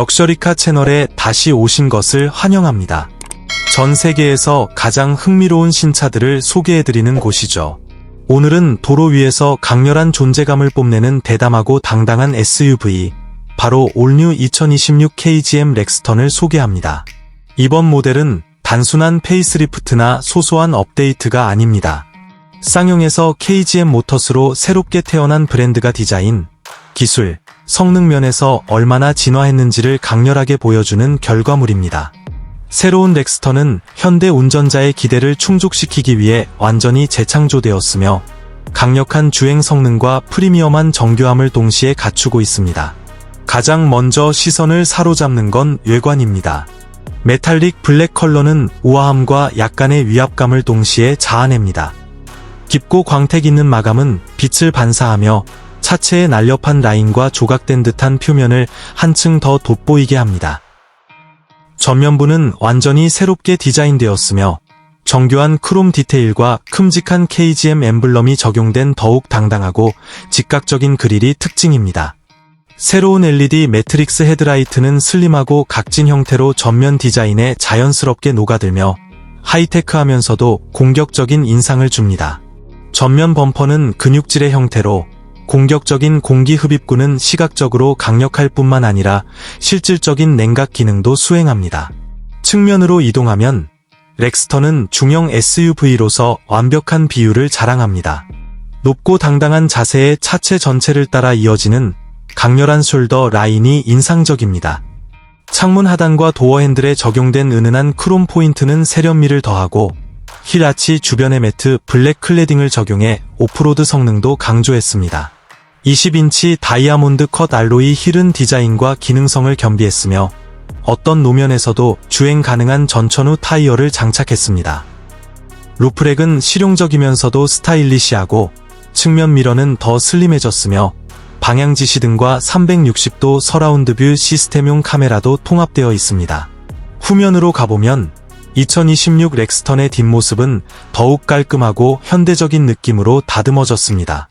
럭셔리카 채널에 다시 오신 것을 환영합니다. 전 세계에서 가장 흥미로운 신차들을 소개해드리는 곳이죠. 오늘은 도로 위에서 강렬한 존재감을 뽐내는 대담하고 당당한 SUV, 바로 올뉴 2026 KGM 렉스턴을 소개합니다. 이번 모델은 단순한 페이스리프트나 소소한 업데이트가 아닙니다. 쌍용에서 KGM 모터스로 새롭게 태어난 브랜드가 디자인, 기술, 성능 면에서 얼마나 진화했는지를 강렬하게 보여주는 결과물입니다. 새로운 렉스턴은 현대 운전자의 기대를 충족시키기 위해 완전히 재창조되었으며 강력한 주행 성능과 프리미엄한 정교함을 동시에 갖추고 있습니다. 가장 먼저 시선을 사로잡는 건 외관입니다. 메탈릭 블랙 컬러는 우아함과 약간의 위압감을 동시에 자아냅니다. 깊고 광택 있는 마감은 빛을 반사하며 차체의 날렵한 라인과 조각된 듯한 표면을 한층 더 돋보이게 합니다. 전면부는 완전히 새롭게 디자인되었으며 정교한 크롬 디테일과 큼직한 KGM 엠블럼이 적용된 더욱 당당하고 직각적인 그릴이 특징입니다. 새로운 LED 매트릭스 헤드라이트는 슬림하고 각진 형태로 전면 디자인에 자연스럽게 녹아들며 하이테크하면서도 공격적인 인상을 줍니다. 전면 범퍼는 근육질의 형태로 공격적인 공기 흡입구는 시각적으로 강력할 뿐만 아니라 실질적인 냉각 기능도 수행합니다. 측면으로 이동하면 렉스턴은 중형 SUV로서 완벽한 비율을 자랑합니다. 높고 당당한 자세의 차체 전체를 따라 이어지는 강렬한 숄더 라인이 인상적입니다. 창문 하단과 도어 핸들에 적용된 은은한 크롬 포인트는 세련미를 더하고 힐 아치 주변의 매트 블랙 클레딩을 적용해 오프로드 성능도 강조했습니다. 20인치 다이아몬드 컷 알로이 힐은 디자인과 기능성을 겸비했으며 어떤 노면에서도 주행 가능한 전천후 타이어를 장착했습니다. 루프렉은 실용적이면서도 스타일리시하고 측면 미러는 더 슬림해졌으며 방향 지시 등과 360도 서라운드 뷰 시스템용 카메라도 통합되어 있습니다. 후면으로 가보면 2026 렉스턴의 뒷모습은 더욱 깔끔하고 현대적인 느낌으로 다듬어졌습니다.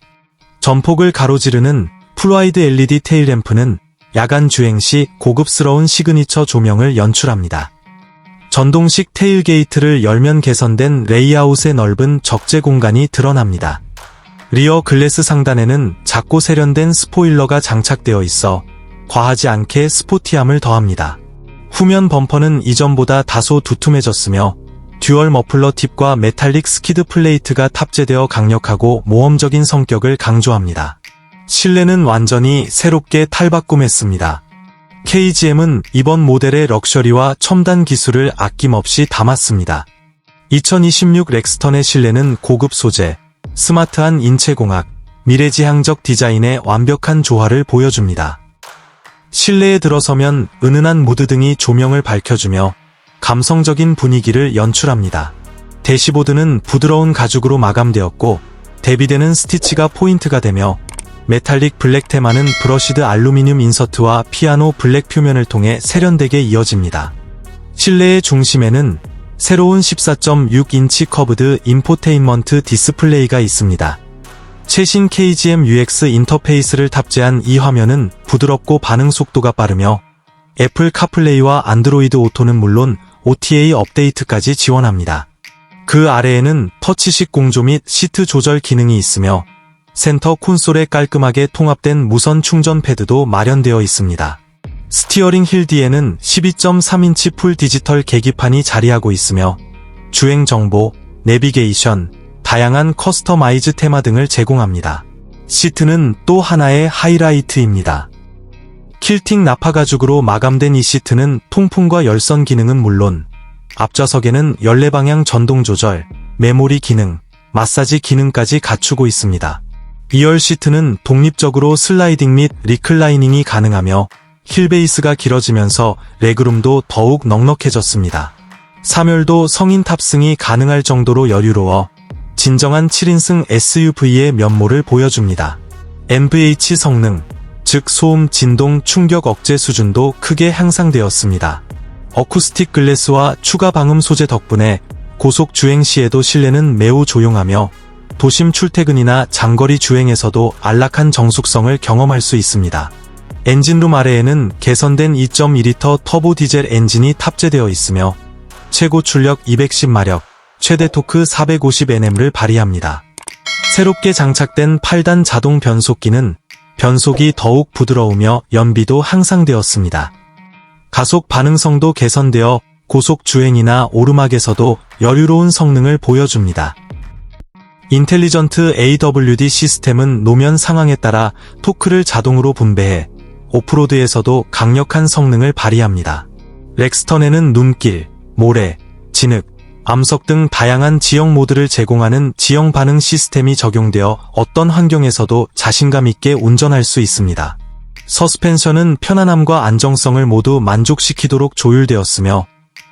전폭을 가로지르는 플라이드 LED 테일램프는 야간 주행 시 고급스러운 시그니처 조명을 연출합니다. 전동식 테일 게이트를 열면 개선된 레이아웃의 넓은 적재 공간이 드러납니다. 리어 글래스 상단에는 작고 세련된 스포일러가 장착되어 있어 과하지 않게 스포티함을 더합니다. 후면 범퍼는 이전보다 다소 두툼해졌으며 듀얼 머플러 팁과 메탈릭 스키드 플레이트가 탑재되어 강력하고 모험적인 성격을 강조합니다. 실내는 완전히 새롭게 탈바꿈했습니다. KGM은 이번 모델의 럭셔리와 첨단 기술을 아낌없이 담았습니다. 2026 렉스턴의 실내는 고급 소재, 스마트한 인체공학, 미래지향적 디자인의 완벽한 조화를 보여줍니다. 실내에 들어서면 은은한 무드 등이 조명을 밝혀주며 감성적인 분위기를 연출합니다. 대시보드는 부드러운 가죽으로 마감되었고 대비되는 스티치가 포인트가 되며 메탈릭 블랙 테마는 브러시드 알루미늄 인서트와 피아노 블랙 표면을 통해 세련되게 이어집니다. 실내의 중심에는 새로운 14.6인치 커브드 인포테인먼트 디스플레이가 있습니다. 최신 KGM UX 인터페이스를 탑재한 이 화면은 부드럽고 반응 속도가 빠르며 애플 카플레이와 안드로이드 오토는 물론 OTA 업데이트까지 지원합니다. 그 아래에는 터치식 공조 및 시트 조절 기능이 있으며 센터 콘솔에 깔끔하게 통합된 무선 충전 패드도 마련되어 있습니다. 스티어링 힐 뒤에는 12.3인치 풀 디지털 계기판이 자리하고 있으며 주행 정보, 내비게이션, 다양한 커스터마이즈 테마 등을 제공합니다. 시트는 또 하나의 하이라이트입니다. 킬팅 나파 가죽으로 마감된 이 시트는 통풍과 열선 기능은 물론 앞좌석에는 연례방향 전동 조절, 메모리 기능, 마사지 기능까지 갖추고 있습니다. 2열 시트는 독립적으로 슬라이딩 및 리클라이닝이 가능하며 힐베이스가 길어지면서 레그룸도 더욱 넉넉해졌습니다. 3열도 성인 탑승이 가능할 정도로 여유로워 진정한 7인승 SUV의 면모를 보여줍니다. MVH 성능, 즉 소음, 진동, 충격 억제 수준도 크게 향상되었습니다. 어쿠스틱 글래스와 추가 방음 소재 덕분에 고속 주행 시에도 실내는 매우 조용하며 도심 출퇴근이나 장거리 주행에서도 안락한 정숙성을 경험할 수 있습니다. 엔진룸 아래에는 개선된 2.2리터 터보 디젤 엔진이 탑재되어 있으며 최고 출력 210마력, 최대 토크 450Nm를 발휘합니다. 새롭게 장착된 8단 자동 변속기는 변속이 더욱 부드러우며 연비도 향상되었습니다. 가속 반응성도 개선되어 고속 주행이나 오르막에서도 여유로운 성능을 보여줍니다. 인텔리전트 AWD 시스템은 노면 상황에 따라 토크를 자동으로 분배해 오프로드에서도 강력한 성능을 발휘합니다. 렉스턴에는 눈길, 모래, 진흙, 암석 등 다양한 지형 모드를 제공하는 지형 반응 시스템이 적용되어 어떤 환경에서도 자신감 있게 운전할 수 있습니다. 서스펜션은 편안함과 안정성을 모두 만족시키도록 조율되었으며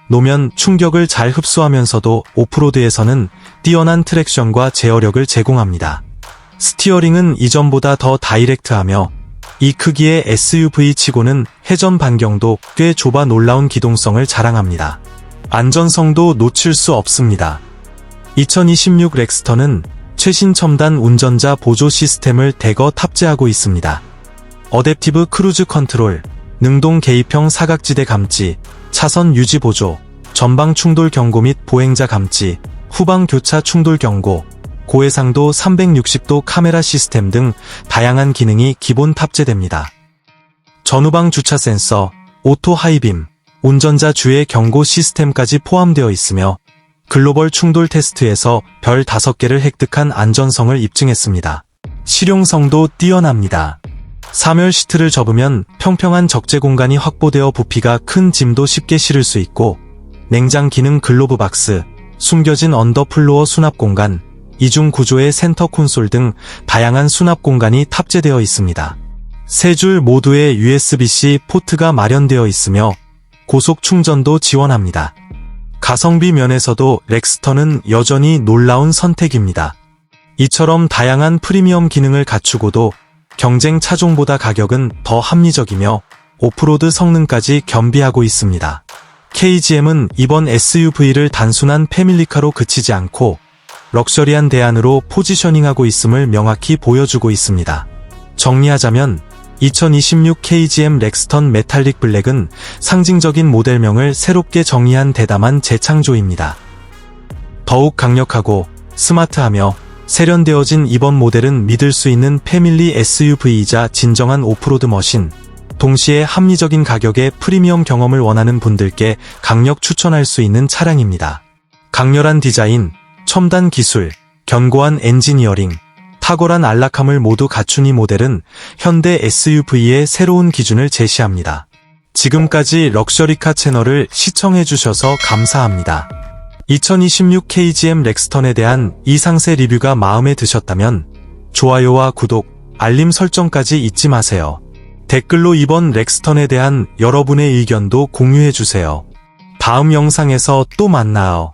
노면 충격을 잘 흡수하면서도 오프로드에서는 뛰어난 트랙션과 제어력을 제공합니다. 스티어링은 이전보다 더 다이렉트하며 이 크기의 SUV 치고는 회전 반경도 꽤 좁아 놀라운 기동성을 자랑합니다. 안전성도 놓칠 수 없습니다. 2026 렉스턴은 최신 첨단 운전자 보조 시스템을 대거 탑재하고 있습니다. 어댑티브 크루즈 컨트롤, 능동 개입형 사각지대 감지, 차선 유지 보조, 전방 충돌 경고 및 보행자 감지, 후방 교차 충돌 경고, 고해상도 360도 카메라 시스템 등 다양한 기능이 기본 탑재됩니다. 전후방 주차 센서, 오토 하이빔, 운전자 주의 경고 시스템까지 포함되어 있으며 글로벌 충돌 테스트에서 별 5개를 획득한 안전성을 입증했습니다. 실용성도 뛰어납니다. 사멸 시트를 접으면 평평한 적재 공간이 확보되어 부피가 큰 짐도 쉽게 실을 수 있고 냉장 기능 글로브 박스, 숨겨진 언더플로어 수납 공간, 이중 구조의 센터 콘솔 등 다양한 수납 공간이 탑재되어 있습니다. 세 줄 모두의 USB-C 포트가 마련되어 있으며 고속 충전도 지원합니다. 가성비 면에서도 렉스턴은 여전히 놀라운 선택입니다. 이처럼 다양한 프리미엄 기능을 갖추고도 경쟁 차종보다 가격은 더 합리적이며 오프로드 성능까지 겸비하고 있습니다. KGM은 이번 SUV를 단순한 패밀리카로 그치지 않고 럭셔리한 대안으로 포지셔닝하고 있음을 명확히 보여주고 있습니다. 정리하자면 2026 KGM 렉스턴 메탈릭 블랙은 상징적인 모델명을 새롭게 정의한 대담한 재창조입니다. 더욱 강력하고 스마트하며 세련되어진 이번 모델은 믿을 수 있는 패밀리 SUV이자 진정한 오프로드 머신, 동시에 합리적인 가격의 프리미엄 경험을 원하는 분들께 강력 추천할 수 있는 차량입니다. 강렬한 디자인, 첨단 기술, 견고한 엔지니어링, 탁월한 안락함을 모두 갖춘 이 모델은 현대 SUV의 새로운 기준을 제시합니다. 지금까지 럭셔리카 채널을 시청해주셔서 감사합니다. 2026 KGM 렉스턴에 대한 이 상세 리뷰가 마음에 드셨다면 좋아요와 구독, 알림 설정까지 잊지 마세요. 댓글로 이번 렉스턴에 대한 여러분의 의견도 공유해주세요. 다음 영상에서 또 만나요.